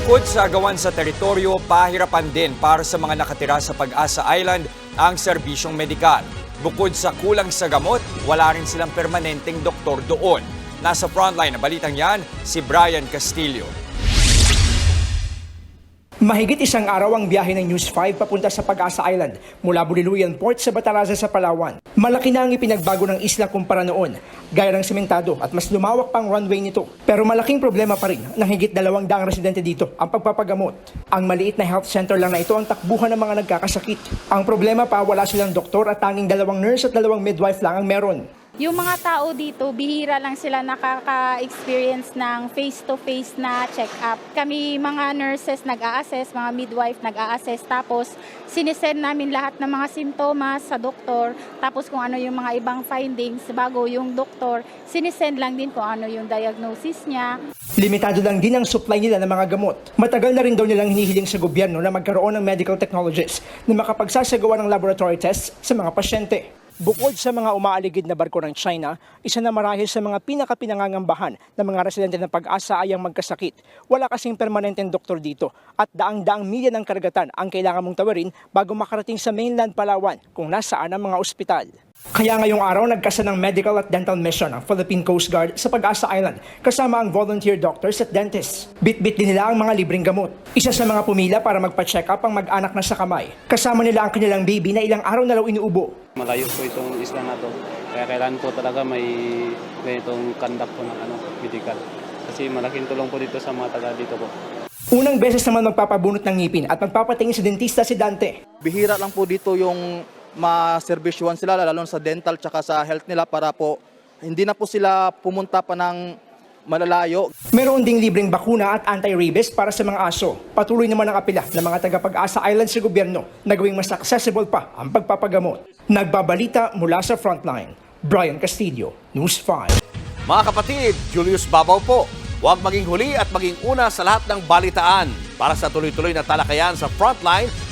Bukod sa agawan sa teritoryo, pahirapan din para sa mga nakatira sa Pag-asa Island ang serbisyong medikal. Bukod sa kulang sa gamot, wala rin silang permanenteng doktor doon. Nasa frontline na balitang yan, si Brian Castillo. Mahigit isang araw ang biyahe ng News 5 papunta sa Pag-asa Island mula Buriluyan Port sa Bataraza sa Palawan. Malaki na ang ipinagbago ng isla kumpara noon, gaya ng sementado at mas lumawak pang runway nito. Pero malaking problema pa rin ng higit dalawang daang residente dito ang pagpapagamot. Ang maliit na health center lang na ito ang takbuhan ng mga nagkakasakit. Ang problema pa wala silang doktor at tanging dalawang nurse at dalawang midwife lang ang meron. Yung mga tao dito, bihira lang sila nakaka-experience ng face-to-face na check-up. Kami mga nurses nag-a-assess, mga midwife nag-a-assess, tapos sinisend namin lahat ng mga simptomas sa doktor, tapos kung ano yung mga ibang findings bago yung doktor, sinisend lang din kung ano yung diagnosis niya. Limitado lang din ang supply nila ng mga gamot. Matagal na rin daw nilang hinihiling sa gobyerno na magkaroon ng medical technologies na makapagsasagawa ng laboratory tests sa mga pasyente. Bukod sa mga umaaligid na barko ng China, isa na marahil sa mga pinakapinangangambahan ng mga residente ng pag-asa ay ang magkasakit. Wala kasing permanenteng doktor dito at daang-daang milya ng karagatan ang kailangan mong tawarin bago makarating sa mainland Palawan kung nasaan ang mga ospital. Kaya ngayong araw nagkasa ng medical at dental mission ang Philippine Coast Guard sa Pag-asa Island kasama ang volunteer doctors at dentists. Bit-bit din nila ang mga libreng gamot. Isa sa mga pumila para magpa-check up ang mag-anak na sa kamay. Kasama nila ang kanilang baby na ilang araw na raw inuubo. Malayo po itong isla na to. Kaya kailangan po talaga may ganitong conduct po ng ano, medical. Kasi malaking tulong po dito sa mga taga dito po. Unang beses naman magpapabunot ng ngipin at magpapatingin sa dentista si Dante. bihira lang po dito yung maserbisyuhan sila lalo na sa dental tsaka sa health nila para po hindi na po sila pumunta pa ng malalayo. Meron ding libreng bakuna at anti-rabies para sa mga aso. Patuloy naman ang apela ng mga taga-pag-asa island sa gobyerno na gawing mas accessible pa ang pagpapagamot. Nagbabalita mula sa frontline. Brian Castillo, News 5. Mga kapatid, Julius Babaw po. Huwag maging huli at maging una sa lahat ng balitaan. Para sa tuloy-tuloy na talakayan sa Frontline,